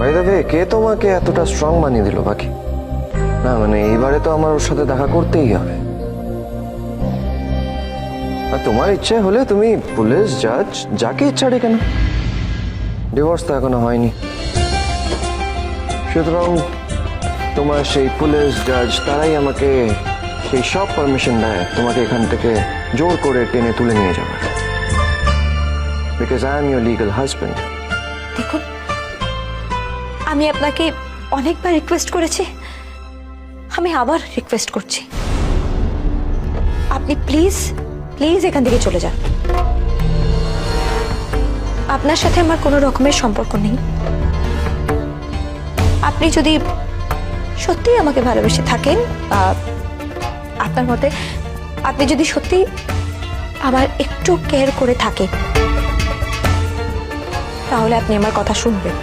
By the কে তোমাকে এতটা strong বানিয়ে দিল, বাকি? না মানে এইবারে তো আমার ওর সাথে দেখা করতেই হবে। আর তোমার ইচ্ছে হলে তুমি পুলিশ জাজ যাকে ইচ্ছা ডেকে না ডিভোর্স তো এখনও হয়নি। সুতরাং তোমার সেই পুলিশ জাজ তারাই আমাকে সেই সব পারমিশন দেয়, তোমাকে এখান থেকে জোর করে টেনে তুলে নিয়ে যাবে because I am your legal husband দেখুন আমি আপনাকে অনেকবার রিকোয়েস্ট করেছি। আমি আবার রিকোয়েস্ট করছি। আপনি প্লিজ প্লিজ এখান থেকে চলে যান। আপনার সাথে আমার কোনো রকমের সম্পর্ক নেই। আপনি যদি সত্যিই আমাকে ভালোবেসে থাকেন বা আপনার মতে আপনি যদি সত্যি আমার একটু কেয়ার করে থাকেন, তাহলে আপনি আমার কথা শুনবেন।